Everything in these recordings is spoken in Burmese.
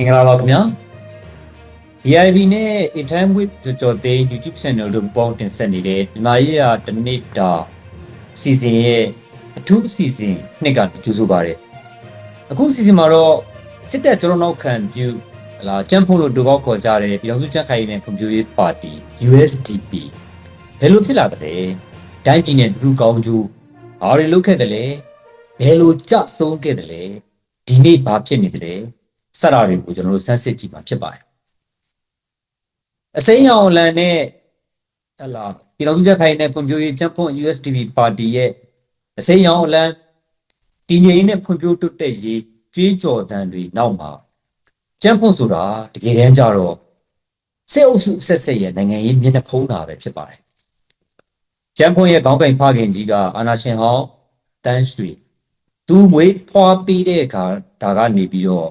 မင်္ဂလာပါခင်ဗျာ VIP နဲ့ Intime with ကြော်ကြော်သိန်း YouTube channel တို့ပေါင်းတင်ဆက်နေတဲ့မြန်မာရေးရာတစ်နေ့တာစီစဉ်ရဲ့အထူးအစီအစဉ်နှစ်ကကြိုဆိုပါရစေအခုအစီအစဉ်မှာတော့စစ်တပ်ကျွန်တော်နောက်ခံပြုဟလာကျန်းဖို့လို့ဒုကောက်ခေါ်ကြတဲ့ပြည်တော်စုကြက်ခိုင်နဲ့ဖွံ့ဖြိုးရေးပါတီ USDP ဘယ်လိုဖြစ်လာတယ်လဲတိုင်းပြည်နဲ့ဒုကောင်းကျိုးဘာတွေလုပ်ခဲ့တယ်လဲဘယ်လိုကြဆုံးခဲ့တယ်လဲဒီနေ့ဘာဖြစ်နေတယ်လဲ စတာတွေကိုကျွန်တော်တို့စမ်းစစ်ကြည့်မှာဖြစ်ပါတယ်အစိမ်းရောင်လန်နဲ့ဟလာပြည်တော်စုချက်ခိုင်နဲ့ဖွံ့ဖြိုးရေးကျန်းဖွံ့ USDP ပါတီရဲ့အစိမ်းရောင်လန်တည်ငြိမ်နဲ့ဖွံ့ဖြိုးတိုးတက်ရေးကြေးကြော်တန်းတွေနောက်မှာကျန်းဖွံ့ဆိုတာတကယ်တမ်းကျတော့စစ်အုပ်စုဆက်ဆက်ရဲ့နိုင်ငံရေးမျက်နှာဖုံးတာပဲဖြစ်ပါတယ်ကျန်းဖွံ့ရဲ့ခေါင်းကင်ဖခင်ကြီးကအာနာရှင်ဟောင်းတန်းရွှေသူမွေးဖွားပြီးတဲ့အခါဒါကနေပြီးတော့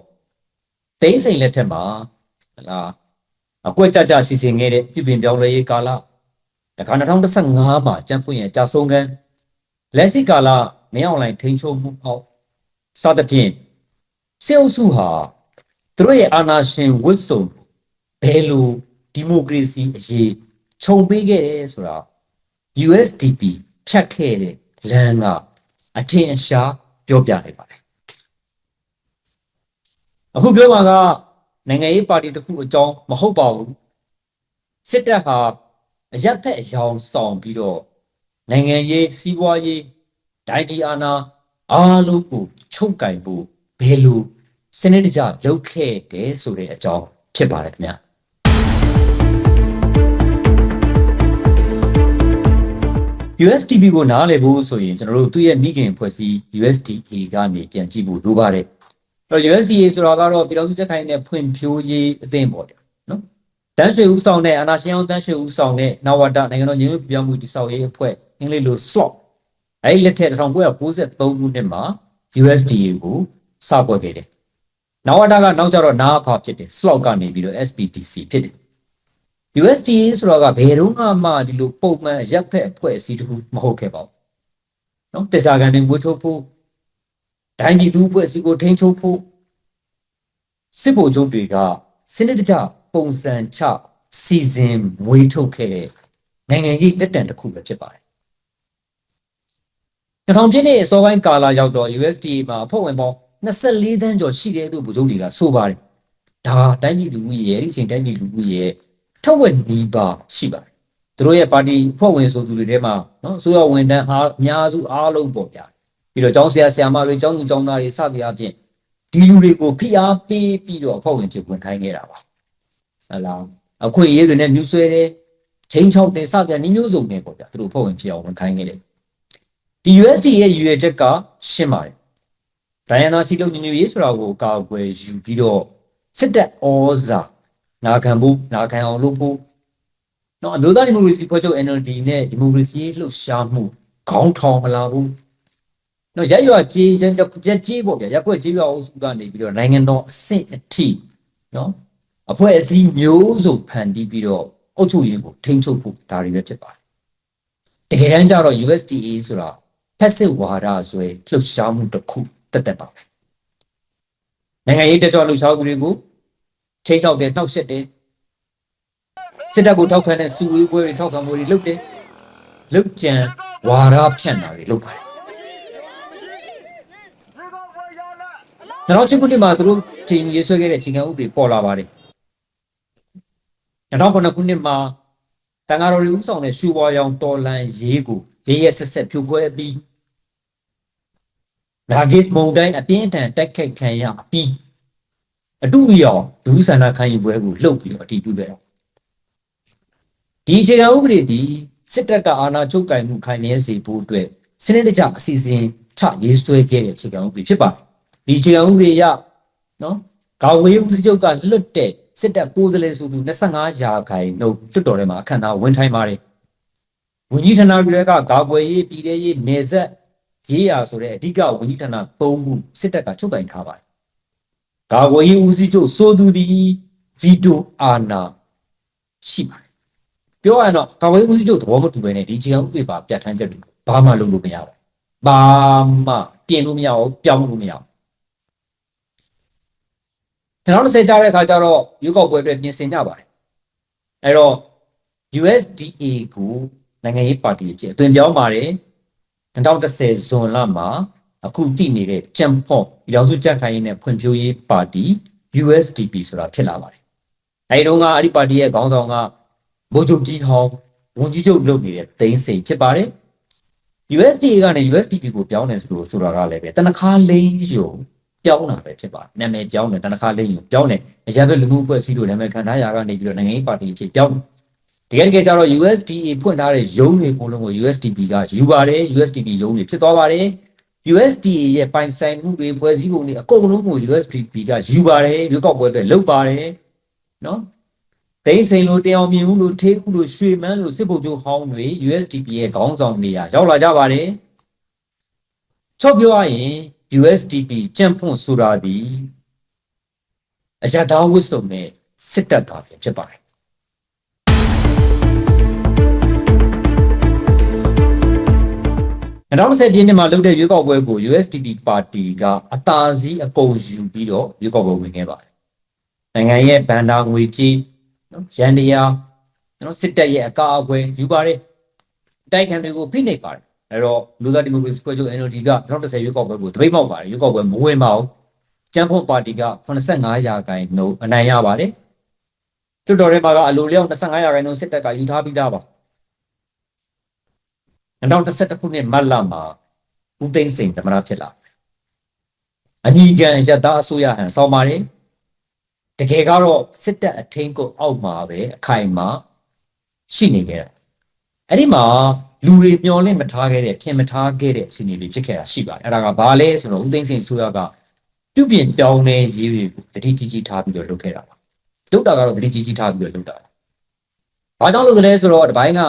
တိမ့်စိန်လက်ထက်မှာဟလာအကွက်ကြကြစီစဉ်ခဲ့တဲ့ပြည်ပင်ပြောင်းလဲရေးကာလတခါ2015မှာကျန်းဖွံ့ရဲ့ကြာဆုံးခန်းလက်ရှိကာလမင်းအောင်လိုင်းထိန်ချုံမှုအောက်စသဖြင့်စေအုပ်စုဟာသူတို့ရဲ့အာဏာရှင်ဝတ်စုံဘယ်လိုဒီမိုကရေစီအရေးခြုံပေးခဲ့တယ်ဆိုတာ USDP ဖြတ်ခဲ့တဲ့လမ်းကအထင်အရှားပြောပြနေပါတယ် အခုပြောမှာကနိုင်ငံရေးပါတီတစ်ခုအကြောင်းမဟုတ်ပါဘူးစစ်တပ်ဟာအရက်ဖက်အယောင်ဆောင်ပြီးတော့နိုင်ငံရေးစီးပွားရေးဒိုင်ဒီအာနာအားလုံးကိုချုပ်ကင်ဖို့ဘယ်လိုစနစ်တကျလုပ်ခဲ့တယ်ဆိုတဲ့အကြောင်းဖြစ်ပါတယ်ခင်ဗျာ USDP ကိုနားလည်ဖို့ဆိုရင်ကျွန်တော်တို့သူ့ရဲ့မိခင်ဖွဲ့စည်း USDA ကနေပြန်ကြည့်ဖို့လိုပါတယ်အဲ့ တော့ USDA ဆိုတာကတော့ပြည်တော်စုချက်ခိုင်နဲ့ဖွံ့ဖြိုးရေးအသင်းပေါ့နော်တန်းရွှေဦးဆောင်တဲ့အာနာရှင်အောင်တန်းရွှေဦးဆောင်တဲ့နဝတနိုင်ငံတော်ညီညွတ်ပြောင်းမှုတည်ဆောက်ရေးအဖွဲ့အင်္ဂလိပ်လို SLOC အဲ့ဒီလက်ထက်1993ခုနှစ်မှာ USDA ကိုစပွက်ခဲ့တယ်နဝတကနောက်ကျတော့နာအဖဖြစ်တယ် SLOC ကနေပြီးတော့ SPDC ဖြစ်တယ် USDA ဆိုတာကဘယ်တော့မှဒီလိုပုံမှန်ရက်ဖက်အဖွဲ့အစည်းတစ်ခုမဟုတ်ခဲ့ပါဘူး။နော်တစ္ဆာကန်တွေဝှထုတ်ဖို့ ဒိုင်းပြည်သူအဖွဲ့အစည်းကိုထိန်းချုပ်ဖို့စစ်ဗိုလ်ချုပ်တွေကစနစ်တကျပုံစံချစီစဉ်မွေးထုတ်ခဲ့တဲ့နိုင်ငံရေးလက်တံတစ်ခုပဲဖြစ်ပါတယ်။တောင်ပြည့်နဲ့အစောပိုင်းကာလရောက်တော့ USDA မှာအဖွဲ့ဝင်ပေါင်း24သန်းကျော်ရှိတယ်လို့ဗိုလ်ချုပ်တွေကဆိုပါတယ်။ဒါတိုင်းပြည်လူဦးရေရဲ့ဒီချိန်တိုင်းပြည်လူဦးရေရဲ့ထက်ဝက်နီးပါးရှိပါတယ်သူတို့ရဲ့ပါတီဖွဲ့ဝင်ဆိုသူတွေထဲမှာနော်အစိုးရဝန်ထမ်းအားအများစုအားလုံးပေါ့ဗျာ ပြီးတော့ကျောင်းဆရာဆရာမတွေကျောင်းသူကျောင်းသားတွေစသည်အပြင်ဒီလူတွေကိုဖိအားပေးပြီးတော့အဖွဲ့ဝင်ဖြစ်ဝင်ခိုင်းခဲ့တာပါဟလာအခွင့်အရေးတွေနဲ့မြူဆွဲတယ်ချင်းချောက်တယ်စသည်နီးမျိုးစုံနဲ့ပေါ့ဗျာသူတို့အဖွဲ့ဝင်ဖြစ်အောင်ဝင်ခိုင်းခဲ့တယ်ဒီ USD ရဲ့ရည်ရွယ်ချက်ကရှင်းပါတယ်ဒိုင်ယနာစီလုံးညီညွတ်ရေးဆိုတာကိုအကာအကွယ်ယူပြီးတော့စစ်တပ်ဩဇာနာခံဖို့နာခံအောင်လုပ်ဖို့နော်အမျိုးသားဒီမိုကရေစီဖွဲ့ချုပ် NLD နဲ့ဒီမိုကရေစီလှုပ်ရှားမှုခေါင်းထောင်မလာဘူး နော်ရက်ရွာကြီးရက်ရက်ကြီးပေါ့ဗျာရက်ွက်ကြီးရွာအုပ်စုကနေပြီးတော့နိုင်ငံတော်အဆင့်အထိနော်အဖွဲ့အစည်းမျိုးစုံဖန်တီးပြီးတော့အုပ်ချုပ်ရေးကိုထိန်းချုပ်ဖို့ဒါတွေပဲဖြစ်ပါတယ်တကယ်တမ်းကျတော့ USDA ဆိုတာ passive ဝါဒဆိုရင်လှုပ်ရှားမှုတစ်ခုတက်တက်ပါပဲနိုင်ငံရေးတက်ကြွလှုပ်ရှားမှုတွေကိုချိန်ချောက်တယ်နှောက်ယှက်တယ်စစ်တပ်ကိုထောက်ခံတဲ့စုဝေးပွဲတွေထောက်ခံမှုတွေလုပ်တယ်လုတ်ကြံဝါရဖြန့်တာတွေလုပ်ပါတယ် နောက်ချင်းခုနှစ်မှာသူတို့ချိန်ရေးဆွဲခဲ့တဲ့ချိန်ခံဥပဒေပေါ်လာပါတယ်2009ခုနှစ်မှာတန်ဃာတော်တွေဥဆောင်တဲ့ရှူပွားရောင်တော်လန်ရေးကိုရေးရဆက်ဆက်ဖြိုခွဲပြီးလာဂစ်မုန်တိုင်းအပြင်းအထန်တိုက်ခိုက်ခံရပြီးအတူရောင်ဒုစန္ဒခံယူပွဲကိုလှုပ်ပြီးတော့အတည်ပြုခဲ့အောင်ဒီအခြေခံဥပဒေဒီစစ်တပ်ကအာဏာချုပ်ကိုင်မှုခိုင်နေစေဖို့အတွက်စနစ်တကျအစီအစဉ်ချရေးဆွဲခဲ့တဲ့အခြေခံဥပဒေဖြစ်ပါတယ် ဒီအခြေခံဥပဒေရနော်ကာဝေးဦးစီးချုပ်ကလွတ်တဲ့စစ်တပ်ကိုယ်စားလှယ်ဆိုသူ25ရာခိုင်နှုန်းလွတ်တော်ထဲမှာအခမ်းအနားဝင်ထိုင်ပါတယ်ဝန်ကြီးဌာနတွေကကာကွယ်ရေးပြည်ထရေးနေဆက်ရေးရာဆိုတဲ့အဓိကဝန်ကြီးဌာန၃ခုစစ်တပ်ကချုပ်ကိုင်ထားပါတယ်ကာကွယ်ရေးဦးစီးချုပ်ဆိုသူသည်ဗီတိုအာဏာရှိပါတယ်ပြောရရင်တော့ကာကွယ်ရေးဦးစီးချုပ်သဘောမတူဘဲနဲ့ဒီချေအောင်ဥပဒေပါပြဋ္ဌာန်းချက်တွေဘာမှလုပ်လို့မရဘူးဘာမှပြင်လို့မရဘူးပြောင်းလို့မရဘူး 2020ကြားတဲ့အခါကျတော့ရွေးကောက်ပွဲအတွက်ပြင်ဆင်ကြပါတယ်အဲ့တော့ USDA ကိုနိုင်ငံရေးပါတီအဖြစ်အသွင်ပြောင်းပါတယ်2010ဇွန်လမှာအခုတည်နေတဲ့ကြံဖော့ရောင်စုကြက်ခိုင်ရေးနဲ့ဖွံ့ဖြိုးရေးပါတီ USDP ဆိုတာဖြစ်လာပါတယ်အဲဒီတော့ကအဲ့ဒီပါတီရဲ့ခေါင်းဆောင်ကဗိုလ်ချုပ်ကြီးဟောင်းဝန်ကြီးချုပ်လုပ်နေတဲ့သိန်းစိန်ဖြစ်ပါတယ် USDA ကနေ USDP ကိုပြောင်းတယ်ဆိုလို့ဆိုတာကလည်းပဲတနခါလိမ့်ယုံ ပြောင်းတာပဲဖြစ်ပါတယ်နာမည်ပြောင်းတယ်တနခါလိမ့်ယုံပြောင်းတယ်အရာပဲလူမှုအဖွဲ့အစည်းတို့နာမည်ခံထားရကနေပြီးတော့နိုင်ငံရေးပါတီအဖြစ်ပြောင်းတယ်တကယ်တကယ်ကျတော့ USDA ဖွင့်ထားတဲ့ရုံးတွေအကုန်လုံးကို USDP ကယူပါတယ် USDP ရုံးတွေဖြစ်သွားပါတယ် USDA ရဲ့ပိုင်ဆိုင်မှုတွေဖွဲ့စည်းပုံတွေအကုန်လုံးကို USDP ကယူပါတယ်ရွေးကောက်ပွဲအတွက်လုပ်ပါတယ်နော်ဒိန်းစိန်လိုတရားမြင်မှုလိုထေးခုလိုရွှေမန်းလိုစစ်ဗိုလ်ချုပ်ဟောင်းတွေ USDP ရဲ့ခေါင်းဆောင်နေရာရောက်လာကြပါတယ်ချုပ်ပြောရရင် USDP ကြံ့ဖွံ့ဆိုတာဒီအရသာဝစ်စုံနဲ့စစ်တပ်တာပဲဖြစ်ပါတယ်2010ပြည့်နှစ်မှာလုပ်တဲ့ရွေးကောက်ပွဲကို USDP ပါတီကအသာစီးအကုန်ယူပြီးတော့ရွေးကောက်ပွဲဝင်ခဲ့ပါတယ်။နိုင်ငံရဲ့ဗန်ဒါငွေကြီးနော်ရန်တရားနော်စစ်တပ်ရဲ့အကာအကွယ်ယူပါတယ်။တိုက်ခံတွေကိုဖိနှိပ်ပါတယ်။ အဲတော့လူသားဒီမိုကရေစီဖွဲ့ချုပ် NLD က2010ရွေးကောက်ပွဲကိုတပိတ်ပေါက်ပါတယ်။ရွေးကောက်ပွဲမဝင်ပါဘူး။ကျန်းဖို့ပါတီက85ရာခိုင်နှုန်းအနိုင်ရပါတယ်။တွတ်တော်ထဲမှာကအလိုလျောက်25ရာခိုင်နှုန်းစစ်တပ်ကယူထားပြီးသားပါ။2011ခုနှစ်မတ်လမှာဦးသိန်းစိန်သမ္မတဖြစ်လာအမိကန်ရတအစိုးရဟန်ဆောင်ပါတယ်တကယ်ကတော့စစ်တပ်အထင်းကိုအောက်မှာပဲအခိုင်အမာရှိနေခဲ့တာအဲ့ဒီမှာ လူတွေမျောလင့်မထားခဲ့တဲ့ပြင်မထားခဲ့တဲ့အခြေအနေတွေဖြစ်ခဲ့တာရှိပါတယ်အဲ့ဒါကဘာလဲဆိုတော့ဦးသိန်းစိန်အစိုးရကပြုပြင်ပြောင်းလဲရေးတွေကိုတတိကြီးကြီးထားပြီးတော့လုပ်ခဲ့တာပါလုပ်တာကတော့တတိကြီးကြီးထားပြီးတော့လုပ်တာဘာကြောင့်လုပ်ကြလဲဆိုတော့ဒီဘိုင်းက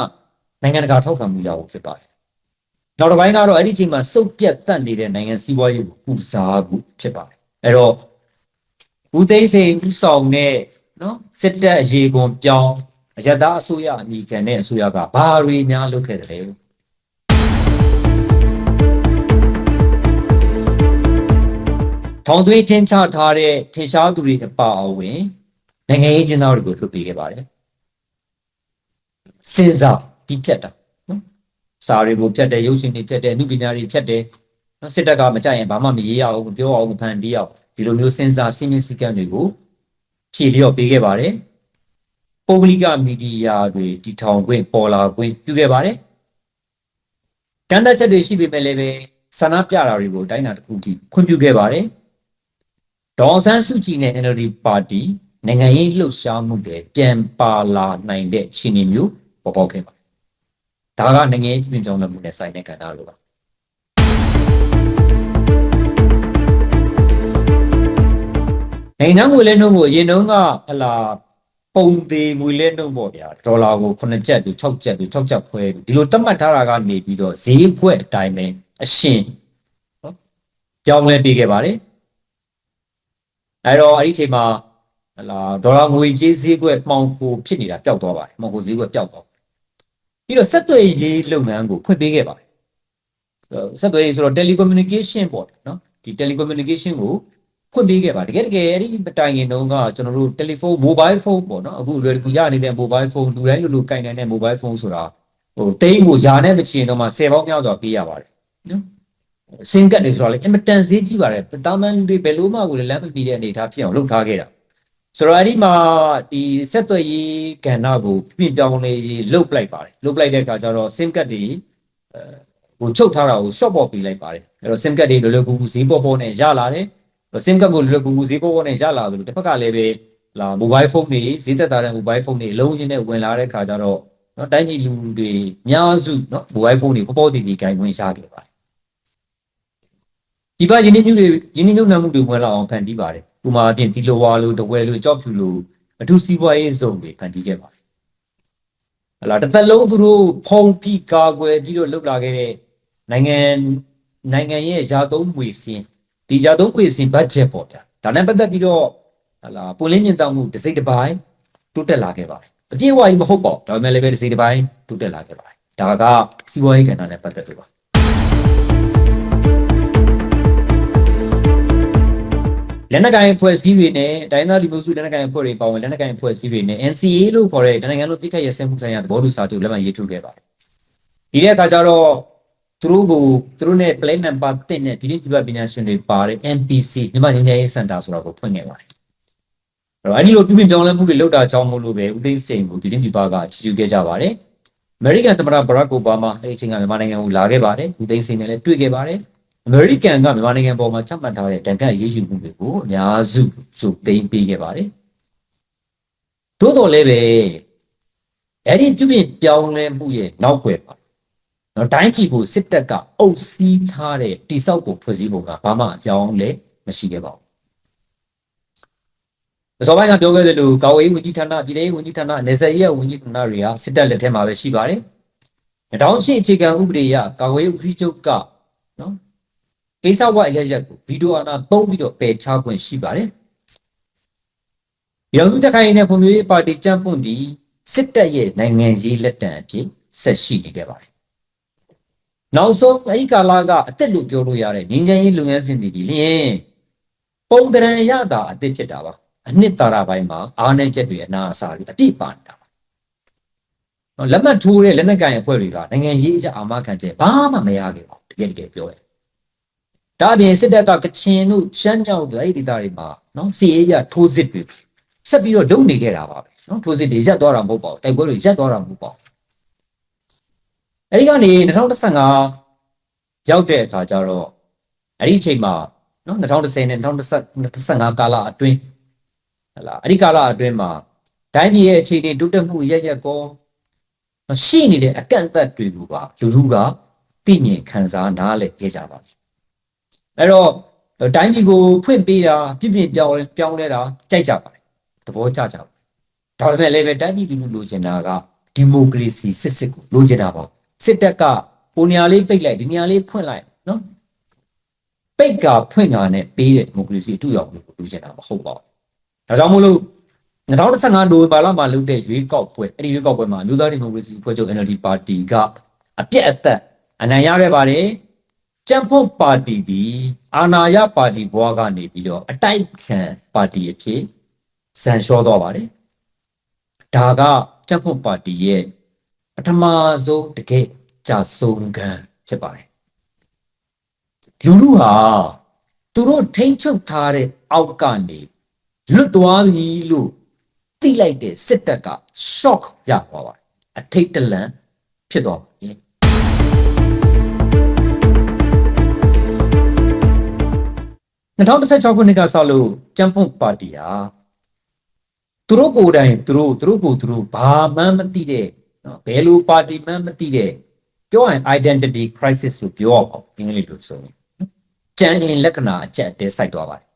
နိုင်ငံတကာထောက်ခံမှုရဖို့ဖြစ်ပါတယ်။နောက်တစ်ပိုင်းကတော့အဲ့ဒီချိန်မှာစုပ်ပြတ်တတ်နေတဲ့နိုင်ငံစီးပွားရေးကိုကုစားဖို့ဖြစ်ပါတယ်။အဲ့တော့ဦးသိန်းစိန်ဦးဆောင်တဲ့နော်စစ်တပ်အရေးကွန်ပြောင်း အရတားအစိုးရအမိခံတဲ့အစိုးရကဘာတွေများလုပ်ခဲ့တယ်လဲ။ထောင်သွင်းချင်းချထားတဲ့ထင်ရှားသူတွေအပါအဝင်နိုင်ငံရေးကျင်းသားတွေကိုလွှတ်ပေးခဲ့ပါတယ်။စဉ်းစားဒီဖြတ်တာနော်စာတွေကိုဖြတ်တယ်ရုပ်ရှင်တွေဖြတ်တယ်အမှုပညာတွေဖြတ်တယ်နော်စစ်တပ်ကမကြိုက်ရင်ဘာမှမရေးရအောင်မပြောအောင်မဖန်တီးအောင်ဒီလိုမျိုးစဉ်းစားစင်းစင်းစည်းကမ်းတွေကိုဖြည့်လျော့ပေးခဲ့ပါတယ် ပုဂ္ဂလိကမီဒီယာတွေတည်ထောင်ခွင့်ပေါ်လာခွင့်ပြုခဲ့ပါတယ်ကန့်သက်ချက်တွေရှိပေမဲ့လည်းပဲဆန္ဒပြတာတွေကိုတိုင်းတာတစ်ခုထိခွင့်ပြုခဲ့ပါတယ်ဒေါ်ဆန်းစုကြည်နဲ့ NLD ပါတီနိုင်ငံရေးလှုပ်ရှားမှုတွေပြန်ပါလာနိုင်တဲ့အခြေအနေမျိုးပေါ်ပေါက်ခဲ့ပါတယ်။ဒါကနိုင်ငံရေးပြင်ပြောင်းလဲမှုနဲ့ဆိုင်တဲ့ကဏ္ဍလိုပါ။နိုင်ငံငွေလဲနှုန်းကိုအရင်တုန်းကဟလာ ပုံသေးငွေလဲနှုန်းပေါ့ဗျာဒေါ်လာကို9ကျပ်တူ6ကျပ်တူ6ကျပ်ခွဲဒီလိုသတ်မှတ်ထားတာကနေပြီးတော့ဈေးကွက်အတိုင်းပဲအရှင်နော်ပြောင်းလဲပေးခဲ့ပါတယ်။အဲတော့အဲ့ဒီချိန်မှာဟလာဒေါ်လာငွေကြေးဈေးကွက်မှောင်ခိုဖြစ်နေတာပျောက်သွားပါတယ်မှောင်ခိုဈေးကွက်ပျောက်သွားပြီးတော့ဆက်သွယ်ရေးလုပ်ငန်းကိုဖွင့်ပေးခဲ့ပါတယ်ဆက်သွယ်ရေးဆိုတော့ telecommunication ပေါ့နော်ဒီ telecommunication ကို ဖွင့်ပေးခဲ့ပါတကယ်တကယ်အဲ့ဒီတိုင်ငင်တုန်းကကျွန်တော်တို့ telephone mobile phone ပေါ့နော်အခုလွယ်တကူရနေတဲ့ mobile phone လူတိုင်းလူလူကင်နေတဲ့ mobile phone ဆိုတာဟိုတိန်းကိုယာနဲ့မချင်တော့မှ10ပေါင်းများစွာပေးရပါတယ်နော်စင်ကတ်တွေဆိုတော့လေအင်မတန်ဈေးကြီးပါတယ်တာမန်တွေဘယ်လိုမှကိုလည်းလမ်းမပြီးတဲ့အနေအထားဖြစ်အောင်လုပ်ထားခဲ့တာဆိုတော့အဲ့ဒီမှာဒီဆက်သွယ်ရေးကဏ္ဍကိုပြင်ပြောင်းလေးလုတ်ပလိုက်ပါတယ်လုတ်ပလိုက်တဲ့အခါကျတော့ sim card တွေအဲဟိုချုပ်ထားတာကို short ပေါ်ပေးလိုက်ပါတယ်အဲ့တော့ sim card တွေလောလောကူကူဈေးပေါ်ပေါ်နဲ့ရလာတယ် sim card ကိုလောလောကူကူဈေးပေါ်ပေါ်နဲ့ရလာတယ်လို့တစ်ဖက်ကလည်းပဲလာ mobile phone တွေဈေးသက်သာတဲ့ mobile phone တွေအလုံးချင်းနဲ့ဝင်လာတဲ့အခါကျတော့နော်တိုင်းပြည်လူတွေအများစုနော် mobile phone တွေပေါ်ပေါ်တည်တည်ဂိုင်ဝင်ရခဲ့ပါတယ်ဒီပါယင်းနှိမ့်တွေယင်းနှိမ့်နှုတ်မှုတွေဝင်လာအောင်ဖန်တီးပါတယ်ဥမာအပြင်တီလိုဝါလိုတဝဲလိုကြောက်ဖြူလိုအထူးစီးပွားရေးဇုံတွေဖန်တီးခဲ့ပါတယ်ဟလာတစ်သက်လုံးသူတို့ဖုံဖိကာကွယ်ပြီးတော့လှုပ်လာခဲ့တဲ့နိုင်ငံနိုင်ငံရဲ့ရာသုံးငွေစင်း ဒီရာသုံးငွေစင်းဘတ်ဂျက်ပေါ့ဗျာဒါနဲ့ပတ်သက်ပြီးတော့ဟလာပွင့်လင်းမြင့်တောက်မှုတစ်စိတ်တစ်ပိုင်းတိုးတက်လာခဲ့ပါတယ်အပြည့်အဝကြီးမဟုတ်ပါဘူးဒါပေမဲ့လည်းပဲတစ်စိတ်တစ်ပိုင်းတိုးတက်လာခဲ့ပါတယ်ဒါကစီးပွားရေးကဏ္ဍနဲ့ပတ်သက်လို့ပါလက်နက်ကိုင်အဖွဲ့အစည်းတွေနဲ့တိုင်းသားလူမျိုးစုလက်နက်ကိုင်အဖွဲ့တွေပါဝင်လက်နက်ကိုင်အဖွဲ့အစည်းတွေနဲ့ NCA လို့ခေါ်တဲ့တိုင်းနိုင်ငံလုံးပြည်ခတ်ရစဲမှုဆိုင်ရာသဘောတူစာချုပ်လက်မှတ်ရေးထိုးခဲ့ပါတယ်ဒီတဲ့အခါကျတော့ သူတို့ကိုသူတို့နဲ့ plan number 10နဲ့ဒီနေ့ပြပပညာရှင်တွေပါတဲ့ MPC မြန်မာငြိမ်းချမ်းရေးစင်တာဆိုတာကိုဖွင့်ခဲ့ပါတယ်အဲ့တော့အဲ့ဒီလိုပြည်ပပြောင်းလဲမှုတွေလုပ်တာကြောင့်မို့လို့ပဲဦးသိန်းစိန်ကိုဒီနေ့ပြပကချီးကျူးခဲ့ကြပါတယ်အမေရိကန်သမ္မတဘရက်အိုဘားမားအဲ့ဒီအချိန်ကမြန်မာနိုင်ငံကိုလာခဲ့ပါတယ်ဦးသိန်းစိန်နဲ့လည်းတွေ့ခဲ့ပါတယ်အမေရိကန်ကမြန်မာနိုင်ငံပေါ်မှာချမှတ်ထားတဲ့တန်ခတ်ရေးယူမှုတွေကိုအများစုရုပ်သိမ်းပေးခဲ့ပါတယ်သို့တော်လည်းပဲအဲ့ဒီပြုပြင်ပြောင်းလဲမှုရဲ့နောက်ွယ်ပါ နော်တိုင်းပြည်ကိုစစ်တပ်ကအုပ်စီးထားတဲ့တိစောက်ကိုဖွဲ့စည်းပုံကဘာမှအပြောင်းလဲမရှိခဲ့ပါဘူးအစောပိုင်းကပြောခဲ့သလိုကာဝေးဝန်ကြီးဌာနပြည်ထောင်ဝန်ကြီးဌာနနေဆက်ရေးဝန်ကြီးဌာနတွေကစစ်တပ်လက်ထဲမှာပဲရှိပါတယ်။တောင်ရှိအခြေခံဥပဒေအရကာဝေးဦးစီးချုပ်ကနော်ကိစ္စဝအရရက်ကိုဗီဒီယိုအာနာသုံးပြီးတော့ပယ်ချခွင့်ရှိပါတယ်။ပြည်သူ့တပ်ခိုင်နဲ့ဖွံ့ဖြိုးရေးပါတီကြံ့ပွန်ဒီစစ်တပ်ရဲ့နိုင်ငံရေးလက်တံအဖြစ်ဆက်ရှိနေခဲ့ပါတယ်။ နောက်ဆုံးအဲဒီကာလကအသက်လို့ပြောလို့ရတဲ့ငင်းချမ်းရေးလုပ်ငန်းစဉ်တွေဒီလျင်ပုံတရံရတာအသက်ဖြစ်တာပါ။အနှစ်သာရပိုင်းမှာအားနည်းချက်တွေအနာအစာတွေအပြည့်ပါနေတာပါ။နော်လက်မှတ်ထိုးတဲ့လက်နက်ကိုင်အဖွဲ့တွေကနိုင်ငံရေးအကြအာမခံချက်ဘာမှမရခဲ့ပါဘူးတကယ်တကယ်ပြောရင်။ဒါအပြင်စစ်တပ်ကကချင်တို့ရှမ်းမြောက်တို့အဲ့ဒီဒေသတွေမှာနော်စီအေးရထိုးစစ်တွေဆက်ပြီးတော့လုပ်နေခဲ့တာပါပဲနော်ထိုးစစ်တွေရက်သွားတာမဟုတ်ပါဘူးတိုက်ပွဲတွေရက်သွားတာမဟုတ်ပါဘူး။ အဲဒီကနေ2015ရောက်တဲ့အခါကျတော့အဲ့ဒီအချိန်မှာနော်2010နဲ့2015ကာလအတွင်းဟလာအဲ့ဒီကာလအတွင်းမှာတိုင်းပြည်ရဲ့အခြေအနေတိုးတက်မှုရရက်ကောရှိနေတဲ့အကန့်အသတ်တွေကိုပါလူလူကသိမြင်ခံစားနားလည်ခဲ့ကြပါပြီအဲ့တော့တိုင်းပြည်ကိုဖွင့်ပေးတာပြည့်ပြည့်ပြောင်းပြောင်းလဲတာကြိုက်ကြပါတယ်သဘောကျကြပါတယ်ဒါပေမဲ့လည်းပဲတိုင်းပြည်လူလူလိုချင်တာကဒီမိုကရေစီစစ်စစ်ကိုလိုချင်တာပါ စစ်တပ်ကပုံညာလေးပိတ်လိုက်ဒီညာလေးဖွင့်လိုက်နော်ပိတ်ကဖွင့်တာနဲ့ပေးတဲ့ဒီမိုကရေစီအတူရောက်လို့လိုချင်တာမဟုတ်ပါဘူးဒါကြောင့်မို့လို့2015နိုဝင်ဘာလမှာလုပ်တဲ့ရွေးကောက်ပွဲအဲ့ဒီရွေးကောက်ပွဲမှာအမျိုးသားဒီမိုကရေစီဖွဲ့ချုပ် NLD ပါတီကအပြက်အသက်အနိုင်ရခဲ့ပါတယ်ကြံ့ဖွံ့ပါတီဒီအာဏာရပါတီဘွားကနေပြီးတော့အတိုက်ခံပါတီအဖြစ်ဇန်လျှောသွားပါတယ်ဒါကကြံ့ဖွံ့ပါတီရဲ့ပ ထမဆုံးတကယ်ကြာဆုံးခံဖြစ်ပါတယ်လူလူဟာသူတို့ထိမ့်ချုပ်ထားတဲ့အောက်ကနေလွတ်သွားပြီလို့သိလိုက်တဲ့စစ်တပ်က shock ရသွားပါတယ်အထိတ်တလန့်ဖြစ်သွားပါတယ်2016ခုနှစ်ကစလို့ကျန်းပွန်ပါတီဟာသူတို့ကိုယ်တိုင်သူတို့သူတို့ကိုသူတို့ဘာမှမသိတဲ့ နော်ဘယ်လိုပါတီမှမသိတဲ့ပြောရင် identity crisis လို့ပြောအောင်အင်္ဂလိပ်လိုဆိုရင်ကြံရင်လက္ခဏာအကျက်တဲစိုက်သွားပါတယ်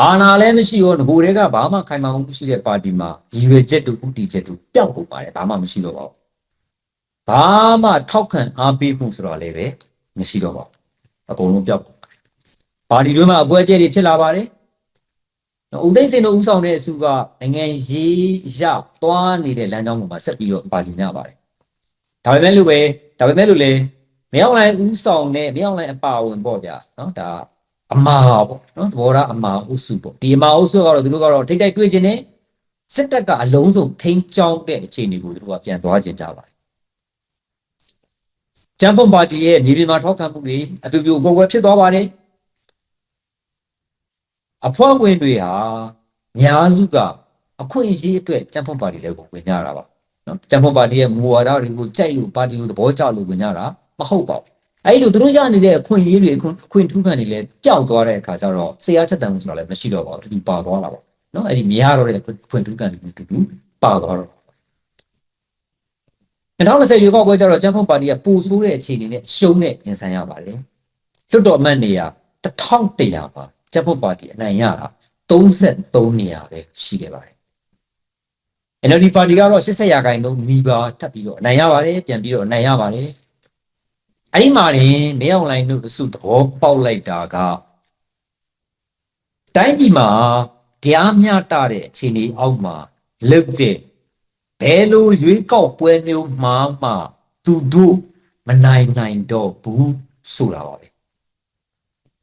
အာဏာလည်းမရှိရောငကိုတွေကဘာမှခိုင်မာမှုမရှိတဲ့ပါတီမှာရည်ရွယ်ချက်တို့ဥတီချက်တို့ပျောက်ကုန်ပါတယ်ဘာမှမရှိတော့ပါဘူးဘာမှထောက်ခံအားပေးမှုဆိုတော့လည်းပဲမရှိတော့ပါဘူးအကုန်လုံးပျောက်ကုန်ပါတယ်ပါတီတွင်းမှာအပွဲအပြည့်တွေဖြစ်လာပါတယ် ဦးသိန်းစင်တို့ဦးဆောင်တဲ့အစုကနိုင်ငံရေးရသွားနေတဲ့လမ်းကြောင်းပေါ်မှာဆက်ပြီးတော့ပါချင်ကြပါတယ်ဒါပေမဲ့လို့ပဲဒါပေမဲ့လို့လေမရောက်လိုက်ဦးဆောင်တဲ့မရောက်လိုက်အပါဝင်ပေါ့ဗျာနော်ဒါအမာပေါ့နော်သဘောထားအမာအုပ်စုပေါ့ဒီအမာအုပ်စုကတော့သူတို့ကတော့ထိတ်တိုက်တွေ့ခြင်းနဲ့စစ်တပ်ကအလုံးစုံထိန်းကျောင်းတဲ့အခြေအနေကိုသူတို့ကပြန်သွားခြင်းကြပါတယ်ကျန်းပုံပါတီရဲ့မြေပြင်မှာထောက်ခံမှုတွေအတူတူကိုယ်ကွယ်ဖြစ်သွားပါတယ် အဖွဲ့ဝင်တွေဟာများစုကအခွင့်အရေးအတွက်ကျန်းပုံပါတီလည်းကိုဝင်ကြတာပါနော်ကျန်းပုံပါတီရဲ့မူဝါဒတွေကိုကြိုက်လို့ပါတီကိုသဘောကျလို့ဝင်ကြတာမဟုတ်ပါဘူးအဲ့လိုသူတို့ရနေတဲ့အခွင့်အရေးတွေအခွင့်ထူးခံတွေလည်းပျောက်သွားတဲ့အခါကျတော့ဆရာထက်တန်မှုဆိုတာလည်းမရှိတော့ပါဘူးတူတူပါသွားတာပေါ့နော်အဲ့ဒီမရတော့တဲ့ခွင့်ထူးခံတွေတူတူပါသွားတော့2020ရွေးကောက်ပွဲကျတော့ကျန်းဖုန်ပါတီကပူဆိုးတဲ့အခြေအနေနဲ့ရှုံးတဲ့ရင်ဆိုင်ရပါတယ်လွတ်တော်အမတ်နေရာ1100ပါ ကျန်းဖုန်ပါတီအနိုင်ရတာ33နေရာပဲရှိခဲ့ပါတယ် NLD ပါတီကတော့80ရာခိုင်နှုန်းမိပါထပ်ပြီးတော့အနိုင်ရပါတယ်ပြန်ပြီးတော့အနိုင်ရပါတယ်အဲ့ဒီမှာနေနေအောင်လိုင်းတို့အစုသဘောပေါက်လိုက်တာကတိုင်းပြည်မှာတရားမျှတတဲ့အခြေအနေအောက်မှာလုတ်တဲ့ဘယ်လိုရွေးကောက်ပွဲမျိုးမှမှသူတို့မနိုင်နိုင်တော့ဘူးဆိုတာပါပဲ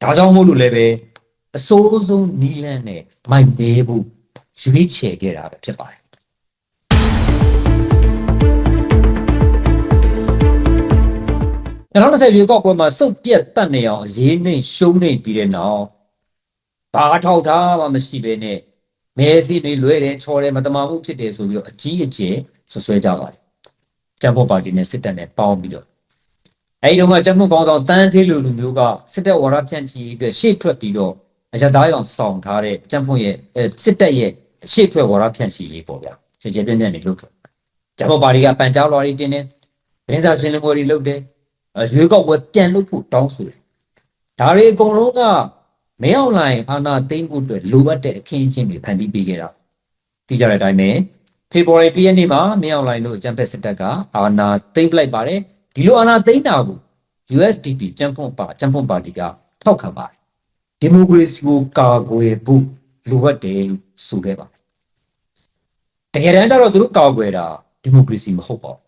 ဒါကြောင့်မို့လို့လည်းပဲ အစိုးဆုံးနီးလန်းနဲ့မိုက်မဲဖို့ရွေးချယ်ခဲ့တာပဲဖြစ်ပါတယ်2020ရေကောက်ပွဲမှာစုပ်ပြက်တက်နေအောင်အရေးနှိမ်ရှုံးနေပြီးတဲ့နောက်ဘာထောက်ထားမှမရှိဘဲနဲ့မဲစီတွေလွဲတယ်ချော်တယ်မတမာမှုဖြစ်တယ်ဆိုပြီးတော့အကြီးအကျယ်ဆွဆွဲကြပါတယ်ကျန်းဖို့ပါတီနဲ့စစ်တပ်နဲ့ပေါင်းပြီးတော့အဲဒီတော့ကကျန်းဖို့ကောင်းဆောင်တန်းသေးလူလူမျိုးကစစ်တပ်ဝါဒဖြန့်ချီအတွက်ရှေ့ထွက်ပြီးတော့ အရသားရောင်ဆောင်ထားတဲ့ကျန်းဖို့ရဲ့အဲစစ်တပ်ရဲ့ရှေ့ထွက်ဝါဒဖြန့်ချီလေးပေါ့ဗျာခြေခြေပြင်းပြင်းနေလို့ကျန်းဖို့ပါတီကပန်ကြောက်လော်ရီတင်းနေရင်းစားရှင်းလင်းပွဲတွေလုပ်တယ်ရွေးကောက်ပွဲပြန်လုပ်ဖို့တောင်းဆိုတယ်ဒါတွေအကုန်လုံးကမင်းအောင်လိုင်အာနာသိမ့်ဖို့အတွက်လိုအပ်တဲ့အခင်းအကျင်းတွေဖန်တီးပေးခဲ့တာသိကြတဲ့အတိုင်းပဲဖေဖော်ဝါရီ၁ရက်နေ့မှာမင်းအောင်လိုင်တို့အကြံဖက်စစ်တပ်ကအာနာသိမ့်ပလိုက်ပါတယ်ဒီလိုအာနာသိမ့်တာကို USDP ကျန်းဖွန်ပါကျန်းဖွန်ပါတီကထောက်ခံပါတယ် ဒီမိုကရေစီကိုကာကွယ်ဖို့လိုအပ်တယ်လို့ဆိုခဲ့ပါတယ်တကယ်တမ်းကျတော့သူတို့ကာကွယ်တာဒီမိုကရေစီမဟုတ်ပါဘူး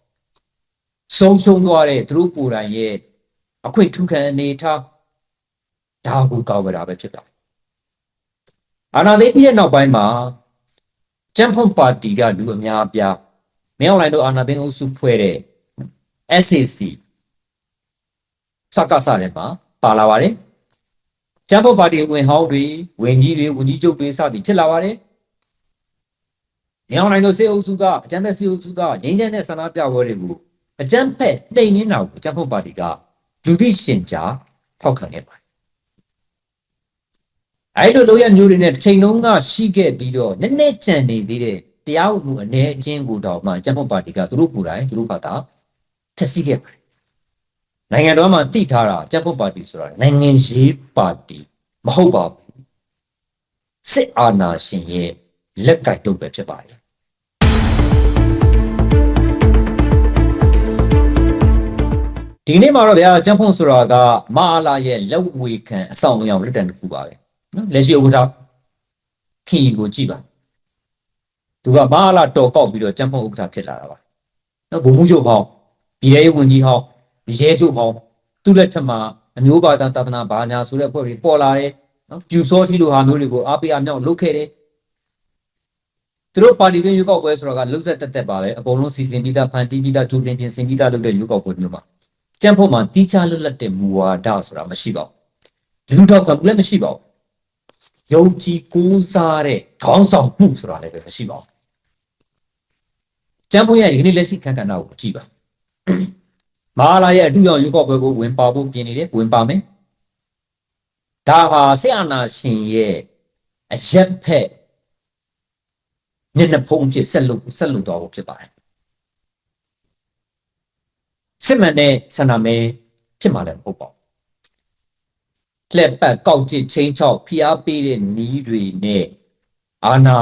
ဆုံးရှုံးသွားတဲ့သူတို့ကိုယ်တိုင်ရဲ့အခွင့်ထူးခံအနေထားဒါကိုကောက်ဝယ်တာပဲဖြစ်တာအာဏာသိမ်းပြီးတဲ့နောက်ပိုင်းမှာကျန်းဖွန်ပါတီကလူအများအပြားမင်းအောင်လှိုင်တို့အာဏာသိမ်းအုပ်စုဖွဲ့တဲ့ SAC စကားစားတယ်မှာပါလာပါတယ် ကျန်းဖွန်ပါတီဝင်ဟောင်းတွေဝင်ကြီးတွေဝင်ကြီးချုပ်တွေစသည်ဖြစ်လာပါတယ်မင်းအောင်လှိုင်တို့စေအုပ်စုကအကြမ်းဖက်စေအုပ်စုကငင်းချမ်းတဲ့ဆန္ဒပြပွဲတွေကိုအကြမ်းဖက်နှိမ်နှင်းတာကိုကျန်းဖွန်ပါတီကလူသိရှင်ကြားထောက်ခံခဲ့ပါတယ်အဲ့လိုလိုရမျိုးတွေနဲ့တစ်ချိန်လုံးကရှိခဲ့ပြီးတော့နည်းနည်းကြံနေသေးတဲ့တရားဥပဒေအနေအချင်းကိုတော့မှကျန်းဖို့ပါတီကသူတို့ကိုယ်တိုင်သူတို့ဘာသာဖျက်ဆီးခဲ့ပါတယ် နိုင်ငံတော်မှာတည်ထားတာကျန်းဖို့ပါတီဆိုတာနိုင်ငံရေးပါတီမဟုတ်ပါဘူးစစ်အာဏာရှင်ရဲ့လက်ကင်တုပ်ပဲဖြစ်ပါတယ်ဒီနေ့မှာတော့ဗျာကျန်းဖို့ဆိုတာကမအားလာရဲ့လက်ဝေခံအဆောင်အယောင်လက်တံတစ်ခုပါပဲနော်လက်ရှိဥက္ကဋ္ဌခင်ကိုကြည့်ပါသူကမအားလာတော်ကောက်ပြီးတော့ကျန်းဖို့ဥက္ကဋ္ဌဖြစ်လာတာပါနော်ဘုံမှုချုပ်ဟောင်းပြည်ရဲဝန်ကြီးဟောင်း ရဲချုပ်ဟောင်းသူ့လက်ထက်မှာအမျိုးဘာသာသာသနာဘာညာဆိုတဲ့အဖွဲ့တွေပေါ်လာတယ်နော်ပြူစောတိလိုဟာမျိုးတွေကိုအားပေးအမြောက်လုပ်ခဲ့တယ်သူတို့ပါတီတွင်းရွေးကောက်ပွဲဆိုတော့ကလှုပ်ဆက်တက်တက်ပါပဲအကုန်လုံးစီစဉ်ပြီးသားဖန်တီးပြီးသားကြိုတင်ပြင်ဆင်ပြီးသားလုပ်တဲ့ရွေးကောက်ပွဲမျိုးမှာကျန်းဖို့မှာတီးခြားလွတ်လပ်တဲ့မူဝါဒဆိုတာမရှိပါဘူးလူတော့ကလည်းမရှိပါဘူးယုံကြည်ကိုးစားတဲ့ခေါင်းဆောင်မှုဆိုတာလည်းပဲမရှိပါဘူးကျမ်းပွင့်ရဲ့ဒီနေ့လက်ရှိခန့်ကဏ္ဍကိုကြည့်ပါ မဟာလာရဲ့အထူးရောင်ရွေးကောက်ပွဲကိုဝင်ပါဖို့ပြင်နေတယ်ဝင်ပါမယ်ဒါဟာဆေအာနာရှင်ရဲ့အရက်ဖက်ညနေဖုံးဖြစ်ဆက်လို့ဆက်လို့တော့ဖြစ်ပါတယ်စစ်မှန်တဲ့ဆန္ဒမဲဖြစ်မှာလည်းမဟုတ်ပါဘူးလက်ပတ်ကောက်ကျစ်ချင်းချောက်ဖိအားပေးတဲ့နီးတွေနဲ့အာနာ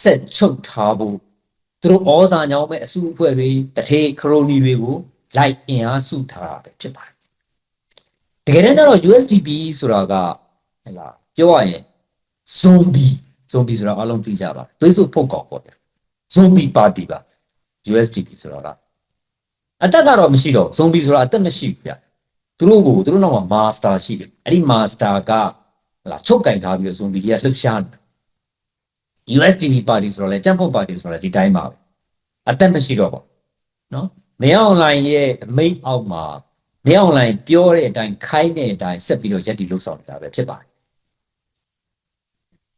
ဆက်ချုပ်ထားဖို့သူတို့ဩဇာညောင်းမဲ့အစုအဖွဲ့တွေတထေခရိုနီတွေကို လိုက်အင်အားစုထားတာပဲဖြစ်ပါတယ်တကယ်တမ်းကျတော့ USDP ဆိုတာကဟဲ့လားပြောရရင် zombie zombie ဆိုတာအလုံးသိကြပါသွေးစုဖုတ်ကောက်ပေါ့ဗျ zombie party ပါ USDP ဆိုတာကအတက်ကတော့မရှိတော့ zombie ဆိုတာအတက်မရှိဘူးဗျသူတို့ကိုသူတို့နောက်မှာ master ရှိတယ်အဲ့ဒီ master ကဟလာချုပ်ကင်ထားပြီးတော့ zombie တွေကလှုပ်ရှားတယ် USDP party ဆိုတော့လေကျန်းဖို့ party ဆိုတော့လေဒီတိုင်းပါပဲအသက်မရှိတော့ပါနော် မင်းအွန်လိုင်းရဲ့အမိတ်အောက်မှာမင်းအွန်လိုင်းပြောတဲ့အတိုင်းခိုင်းတဲ့အတိုင်းဆက်ပြီးတော့ရက်တီလှုပ်ဆောင်နေတာပဲဖြစ်ပါတယ်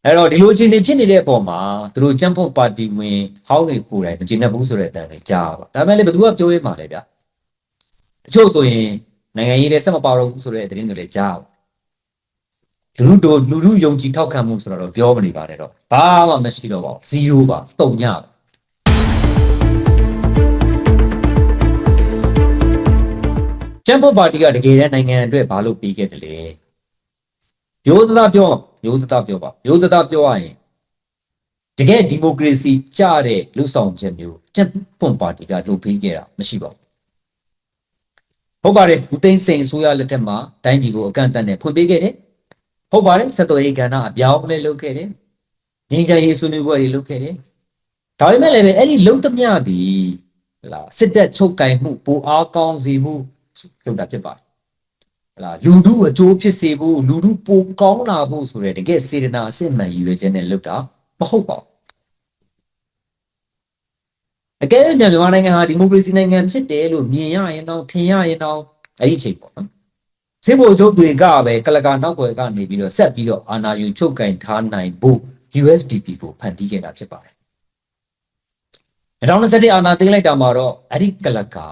အဲ့တော့ဒီလိုအခြေအနေဖြစ်နေတဲ့အပေါ်မှာသူတို့ကျန်းဖို့ပါတီဝင်ဟောင်းတွေကိုယ်တိုင်မကျေနပ်ဘူးဆိုတဲ့အတန်လေးကြားပါဒါပေမဲ့လည်းဘယ်သူကပြောရမှာလဲဗျတချို့ဆိုရင်နိုင်ငံရေးလည်းစက်မပါတော့ဘူးဆိုတဲ့သတင်းတွေလည်းကြားပါလူတို့လူလူယုံကြည်ထောက်ခံမှုဆိုတော့ပြောမနေပါနဲ့တော့ဘာမှမရှိတော့ပါဘူး0ပါတုံညပါ ကျန်ဖို့ပါတီကတကယ်တမ်းနိုင်ငံအတွက်ဘာလို့ပြီးခဲ့တယ်လဲရိုးသားပြောရိုးသားပြောပါရိုးသားပြောရရင်တကယ်ဒီမိုကရေစီကြတဲ့လူဆောင်ချက်မျိုးကျန်ဖို့ပါတီကလုပ်ပြီးခဲ့တာမရှိပါဘူးဟုတ်ပါတယ်ဦးသိန်းစိန်အစိုးရလက်ထက်မှာတိုင်းပြည်ကိုအကန့်အသတ်နဲ့ဖွင့်ပေးခဲ့တယ်ဟုတ်ပါတယ်စက်တော်ရေးကဏ္ဍအပြောင်းလဲလုပ်ခဲ့တယ်ငင်းချရေးဆွေးနွေးပွဲတွေလုပ်ခဲ့တယ်ဒါပေမဲ့လည်းအဲ့ဒီလုံသမျှဒီဟလာစစ်တပ်ချုပ်ကင်မှုပိုအားကောင်းစေမှု လုပ်တာဖြစ်ပါတယ်ဟလာလူတို့အကျိုးဖြစ်စေဖို့လူတို့ပိုကောင်းလာဖို့ဆိုတဲ့တကယ်စေတနာအစစ်မှန်ရည်ရွယ်ချက်နဲ့လုပ်တာမဟုတ်ပါဘူးအကယ်၍မြန်မာနိုင်ငံဟာဒီမိုကရေစီနိုင်ငံဖြစ်တယ်လို့မြင်ရရင်တော့ထင်ရရင်တော့အဲ့ဒီအချိန်ပေါ့နော်စစ်ဘိုလ်ချုပ်တွေကပဲကလကာနောက်ွယ်ကနေပြီးတော့ဆက်ပြီးတော့အာဏာယူချုပ်ကင်ထားနိုင်ဖို့ USDP ကိုဖန်တီးခဲ့တာဖြစ်ပါတယ်2021အာဏာသိမ်းလိုက်တာမှာတော့အဲ့ဒီကလကာ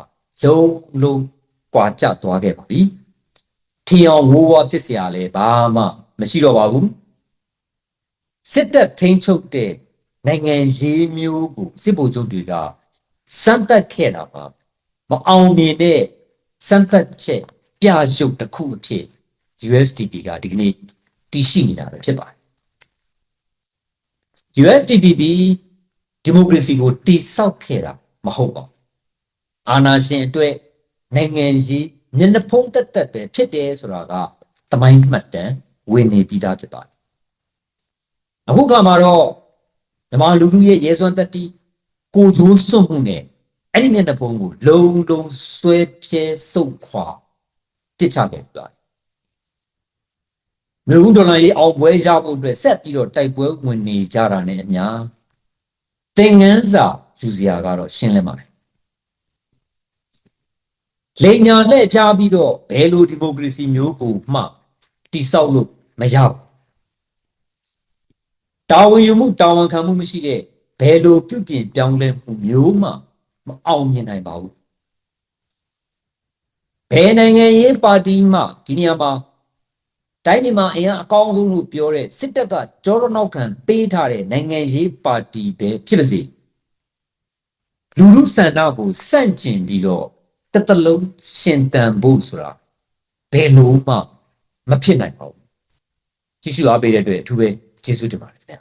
လုံးလုံး ကွာကျသွားခဲ့ပါပြီထင်အောင်ဝိုးဝါဖြစ်เสียရလဲဘာမှမရှိတော့ပါဘူးစစ်တပ်ထိန်းချုပ်တဲ့နိုင်ငံရေးမျိုးကိုစစ်ဗိုလ်ချုပ်တွေကစမ်းသပ်ခဲ့တာပါမအောင်မြင်တဲ့စမ်းသပ်ချက်ပြရုပ်တစ်ခုအဖြစ် USDP ကဒီကနေ့တည်ရှိနေတာပဲဖြစ်ပါတယ် USDP ဒီဒီမိုကရေစီကိုတိဆောက်ခဲ့တာမဟုတ်ပါဘူးအာဏာရှင်အတွက် နိုင်ငံရေးမျက်နှာဖုံးတက်တက်ပဲဖြစ်တယ်ဆိုတာကတမိုင်းမှတ်တမ်းဝင်နေပြီးသားဖြစ်ပါတယ်အခုကမှတော့ဓမ္မလူလူရဲ့ရဲစွမ်းတက်တီကိုဂျိုးစွန့်မှုနဲ့အဲ့ဒီမျက်နှာဖုံးကိုလုံလုံဆွဲပြဲစုပ်ခွာပစ်ချခဲ့ပြီးပါတယ်မြို့ဒေါ်လာရေးအောင်ပွဲရဖို့အတွက်ဆက်ပြီးတော့တိုက်ပွဲဝင်နေကြတာနဲ့အများသင်ငန်းစာယူစရာကတော့ရှင်းလင်းပါတယ် လိန်ညာနဲ့ကြားပြီးတော့ဘယ်လိုဒီမိုကရေစီမျိုးကိုမှတိဆောက်လို့မရဘူးတာဝန်ယူမှုတာဝန်ခံမှုမရှိတဲ့ဘယ်လိုပြုပြင်ပြောင်းလဲမှုမျိုးမှမအောင်မြင်နိုင်ပါဘူးဘယ်နိုင်ငံရေးပါတီမှဒီနေရာမှာတိုင်းပြည်မှာအရင်အကောင်းဆုံးလို့ပြောတဲ့စစ်တပ်ကကြောရနောက်ခံပေးထားတဲ့နိုင်ငံရေးပါတီပဲဖြစ်ပါစေလူလူစန္ဒကိုစန့်ကျင်ပြီးတော့ တစ်သလုံးရှင်တန်ဖို့ဆိုတာဘယ်လို့မှမဖြစ်နိုင်ပါဘူးကြည့်ရှုအားပေးတဲ့အတွက်အထူးပဲကျေးဇူးတင်ပါတယ်ခင်ဗျာ